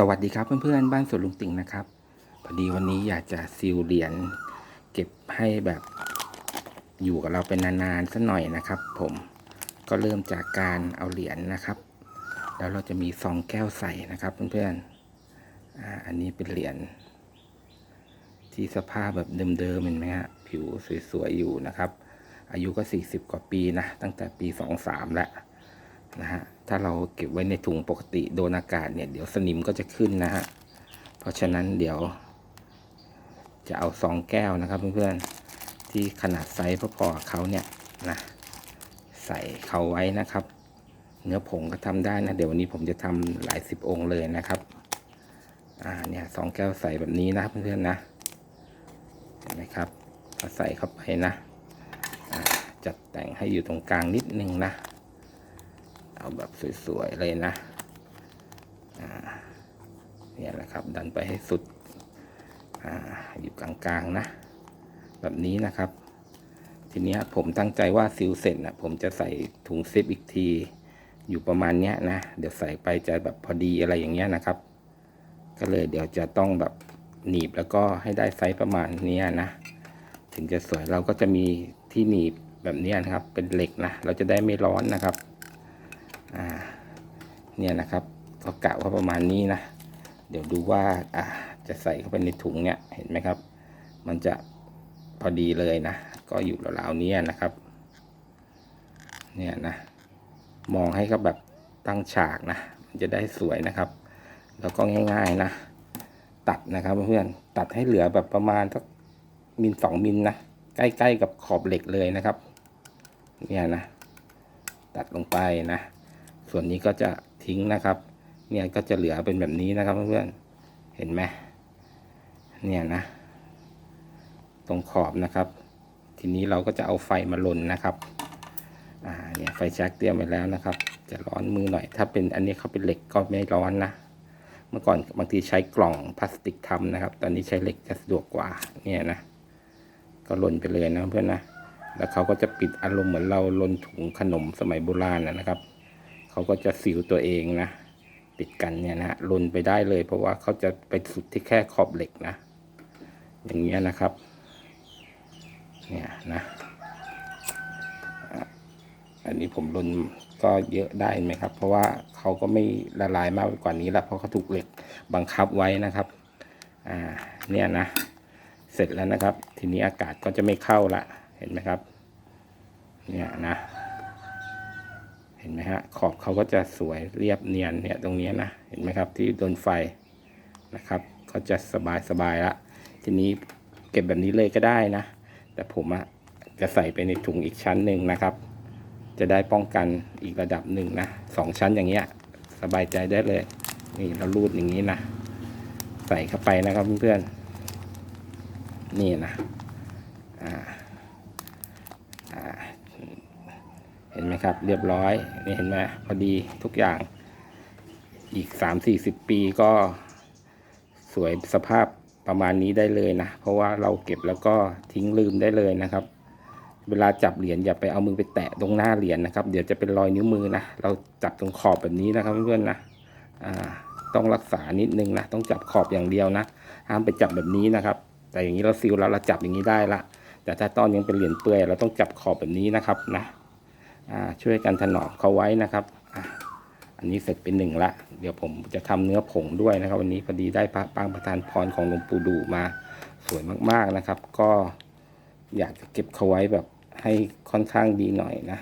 สวัสดีครับเพื่อนๆ บ้านสวนลุงติ่งนะครับพอดีวันนี้อยากจะซีลเหรียญเก็บให้แบบอยู่กับเราเป็นนานๆสักหน่อยนะครับ ผมก็เริ่มจากการเอาเหรียญนะครับ แล้วเราจะมีซองแก้วใส่นะครับเพื่อนๆออันนี้เป็นเหรียญที่สภาพแบบเดิมๆเห็นไหมฮะผิวสวยๆอยู่นะครับ อายุก็ 40 กว่าปีนะตั้งแต่ปี 23แล้วนะฮะ ถ้าเราเก็บไว้ในถุงปกติโดนอากาศเนี่ยเดี๋ยวสนิมก็จะขึ้นนะฮะ เพราะฉะนั้นเดี๋ยว จะเอาซองแก้วนะครับเพื่อนๆที่ขนาดไซส์พอๆกับเขาเนี่ยนะใส่เขาไว้นะครับ เนื้อผงก็ทำได้นะ เดี๋ยววันนี้ผมจะทำหลายสิบองค์เลยนะครับอ่าเนี่ยซองแก้วใส่แบบนี้นะเพื่อนๆนะเห็นไหมครับพอใส่เข้าไปนะจัดแต่งให้อยู่ตรงกลางนิดนึงนะ เอาแบบสวยๆเลยนะเนี่ยแหละครับ ดันไปให้สุดออยู่กลางๆนะ แบบนี้นะครับ ทีนี้ผมตั้งใจว่าซิลเสร็จนะผมจะใส่ถุงซิปอีกที อยู่ประมาณเนี้ยนะ เดี๋ยวใส่ไปจะแบบพอดีอะไรอย่างเงี้ยนะครับ ก็เลยเดี๋ยวจะต้องแบบหนีบแล้วก็ให้ได้ไซส์ประมาณเนี้ยนะ ถึงจะสวยเราก็จะมีที่หนีบแบบนี้นะครับ เป็นเหล็กนะ เราจะได้ไม่ร้อนนะครับ อ่าเนี่ยนะครับก็กะว่าประมาณนี้นะ เดี๋ยวดูว่าอ่าจะใส่เข้าไปในถุงเนี่ยเห็นไหมครับ มันจะพอดีเลยนะ ก็อยู่ราวๆนี้นะครับ เนี่ยนะ มองให้เขาแบบตั้งฉากนะ มันจะได้สวยนะครับ แล้วก็ง่ายๆนะ ตัดนะครับเพื่อนตัดให้เหลือแบบประมาณสักมิลสองมิลนะ ใกล้ๆกับขอบเหล็กเลยนะครับ เนี่ยนะ ตัดลงไปนะ ส่วนนี้ก็จะทิ้งนะครับ เนี่ยก็จะเหลือเป็นแบบนี้นะครับเพื่อนๆเห็นไหมเนี่ยนะ ตรงขอบนะครับ ทีนี้เราก็จะเอาไฟมาลนนะครับอ่าเนี่ยไฟแช็กเตรียมไว้แล้วนะครับ จะร้อนมือหน่อย ถ้าเป็นอันนี้เขาเป็นเหล็กก็ไม่ร้อนนะเมื่อก่อนบางทีใช้กล่องพลาสติกทำนะครับ ตอนนี้ใช้เหล็กจะสะดวกกว่าเนี่ยนะ ก็ลนไปเลยนะเพื่อนนะ แล้วเขาก็จะปิดอารมณ์เหมือนเราลนถุงขนมสมัยโบราณนะครับ เขาก็จะสิวตัวเองนะปิดกันเนี่ยนะลนไปได้เลย เพราะว่าเขาจะไปสุดที่แค่ขอบเหล็กนะ อย่างเงี้ยนะครับ เนี่ยนะอันนี้ผมลนก็เยอะได้ไหมครับ เพราะว่าเขาก็ไม่ละลายมากกว่านี้ล้วเพราะเขาถูกเหล็กบังคับไว้นะครับอ่าเนี่ยนะ เสร็จแล้วนะครับ ทีนี้อากาศก็จะไม่เข้าละเห็นไหมครับ เนี่ยนะ ห็นไหมฮะขอบเขาก็จะสวยเรียบเนียนเนี่ยตรงนี้นะเห็นไหมครับที่โดนไฟนะครับก็จะสบายสบายละทีนี้เก็บแบบนี้เลยก็ได้นะ แต่ผมอะจะใส่ไปในถุงอีกชั้นหนึ่งนะครับ จะได้ป้องกันอีกระดับหนึ่งนะสองชั้นอย่างเงี้ยสบายใจได้เลย นี่เรารูดอย่างนี้นะใส่เข้าไปนะครับเพื่อนๆนี่นะอ่า เห็ นไหมครับ เรียบร้อยนี่เห็นไหมพอดีทุกอย่างอีกสามสี่สิบปีก็สวยสภาพประมาณนี้ได้เลยนะ เพราะว่าเราเก็บแล้วก็ทิ้งลืมได้เลยนะครับ เวลาจับเหรียญอย่าไปเอามือไปแตะตรงหน้าเหรียญนะครับ เดี๋ยวจะเป็นรอยนิ้วมือนะ เราจับตรงขอบแบบนี้นะครับเพื่อนๆนะต้องรักษานิดนึงนะ ต้องจับขอบอย่างเดียวนะ ห้ามไปจับแบบนี้นะครับ แต่อย่างนี้เราซิลแล้วเราจับอย่างนี้ได้ละ แต่ถ้าตอนยังเป็นเหรียญเปื่อยเราต้องจับขอบแบบนี้นะครับนะ ช่วยกันถนอมเขาไว้นะครับอันนี้เสร็จเป็นหนึ่งละ เดี๋ยวผมจะทำเนื้อผงด้วยนะครับ วันนี้พอดีได้พระปางประธานพรของหลวงปู่ดูมาสวยมากๆนะครับ ก็อยากจะเก็บเขาไว้แบบให้ค่อนข้างดีหน่อยนะ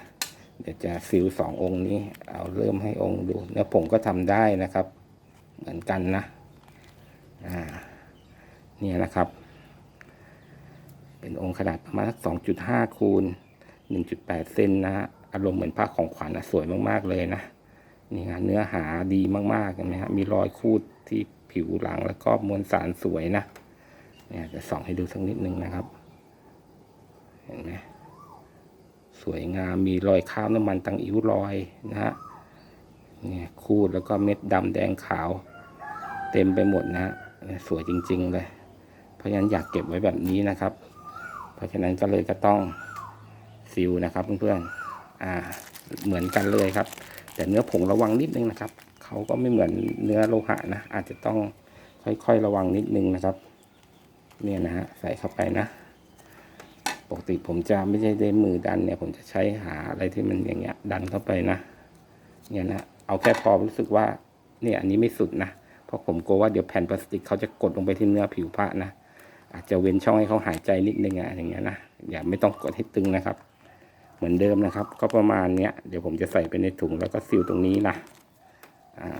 เดี๋ยวจะซิลสององค์นี้ เอาเริ่มให้องค์ดู เนื้อผงก็ทำได้นะครับ เหมือนกันนะอ่าเนี่ยนะครับ เป็นองค์ขนาดประมาณสักสองจุดห้าคูณ1.8เซนนะฮะ อารมณ์เหมือนผ้าของขวัญนะสวยมากๆเลยนะนี่ฮะเนื้อหาดีมากๆเห็นไหมฮะมีรอยคูดที่ผิวหลังแล้วก็มวลสารสวยนะเนี่ยจะส่องให้ดูสักนิดนึงนะครับ เห็นไหมสวยงามมีรอยข้าวน้ำมันตังอิ้วรอยนะฮะเนี่ยคูดแล้วก็เม็ดดำแดงขาว เต็มไปหมดนะฮะสวยจริง ๆ เลย เพราะฉะนั้นอยากเก็บไว้แบบนี้นะครับ เพราะฉะนั้นก็เลยก็ต้องซิลนะครับเพื่อนๆ อ่าเหมือนกันเลยครับ แต่เนื้อผงระวังนิดนึงนะครับเขาก็ไม่เหมือนเนื้อโลหะนะ อาจจะต้องค่อยๆระวังนิดนึงนะครับเนี่ยนะฮะใส่เข้าไปนะปกติผมจะไม่ใช่ได้มือดันเนี่ย ผมจะใช้หาอะไรที่มันอย่างเงี้ย ดันเข้าไปนะเนี่ยนะเอาแค่พอรู้สึกว่าเนี่ยอันนี้ไม่สุดนะเพราะผมกลัวว่าเดี๋ยวแผ่นพลาสติกเขาจะกดลงไปที่เนื้อผิวพระนะอาจจะเว้นช่องให้เขาหายใจนิดนึงอะอย่างเงี้ยนะอย่าไม่ต้องกดให้ตึงนะครับ เหมือนเดิมนะครับ ก็ประมาณเนี้ยเดี๋ยวผมจะใส่ไปในถุงแล้วก็ซีลตรงนี้นะอ่า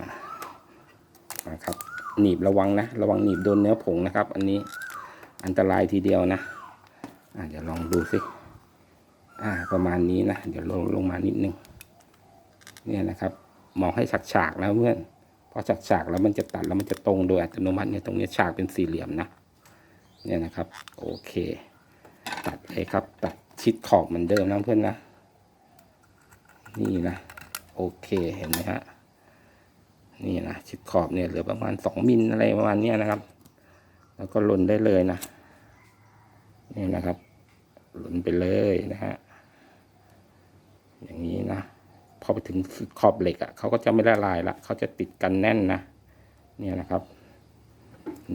นะครับหนีบระวังนะระวังหนีบโดนเนื้อผงนะครับ อันนี้อันตรายทีเดียวนะอ่าเดี๋ยวลองดูสิอ่าประมาณนี้นะเดี๋ยวลงลงมานิดนึงเนี่ยนะครับมองให้ฉากๆนะเพื่อนพอฉากๆแล้วมันจะตัดแล้วมันจะตรงโดยอัตโนมัติเนี่ยตรงเนี้ฉากเป็นสี่เหลี่ยมนะเนี่ยนะครับ โอเค ตัดเลยครับตัด ชิดขอบเหมือนเดิมนะเพื่อนนะ นี่นะ โอเคเห็นไหมฮะ นี่นะชิดขอบเนี่ยเหลือประมาณสองมิลอะไรประมาณเนี้ยนะครับ แล้วก็หล่นได้เลยนะ นี่นะครับหล่นไปเลยนะฮะ อย่างนี้นะ พอไปถึงขอบเหล็กอะ่ะเขาก็จะไม่ละลายละเขาจะติดกันแน่นนะ เนี่ยนะครับ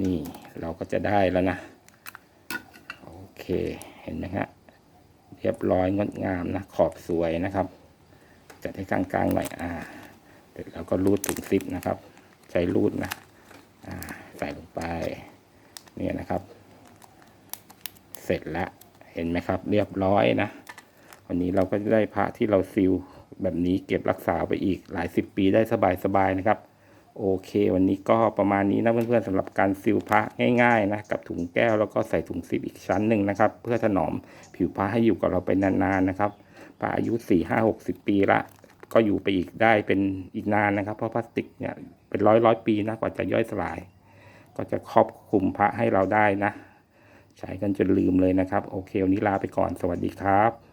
นี่เราก็จะได้แล้วนะ โอเค เห็นไหมฮะ เรียบร้อยงดงามนะ ขอบสวยนะครับ จัดให้กลางๆหน่อยอ่าเสร็จแล้วก็รูดถุงซิปนะครับ ใช้รูดนะอ่าใส่ลงไปเนี่ยนะครับ เสร็จแล้วเห็นไหมครับ เรียบร้อยนะวันนี้เราก็จะได้พระที่เราซิลแบบนี้เก็บรักษาไปอีกหลายสิบปีได้สบายๆนะครับ โอเค วันนี้ก็ประมาณนี้นะเพื่อนๆสำหรับการซิลพระง่ายๆนะกับถุงแก้วแล้วก็ใส่ถุงซิปอีกชั้นหนึ่งนะครับ เพื่อถนอมผิวพระให้อยู่กับเราไปนานๆนะครับพระอายุสี่ห้าหกสิบปีละ ก็อยู่ไปอีกได้เป็นอีกนานนะครับ เพราะพลาสติกเนี่ยเป็นร้อยร้อยปีนะกว่าจะย่อยสลาย ก็จะครอบคลุมพระให้เราได้นะ ใช้กันจนลืมเลยนะครับ โอเควันนี้ลาไปก่อนสวัสดีครับ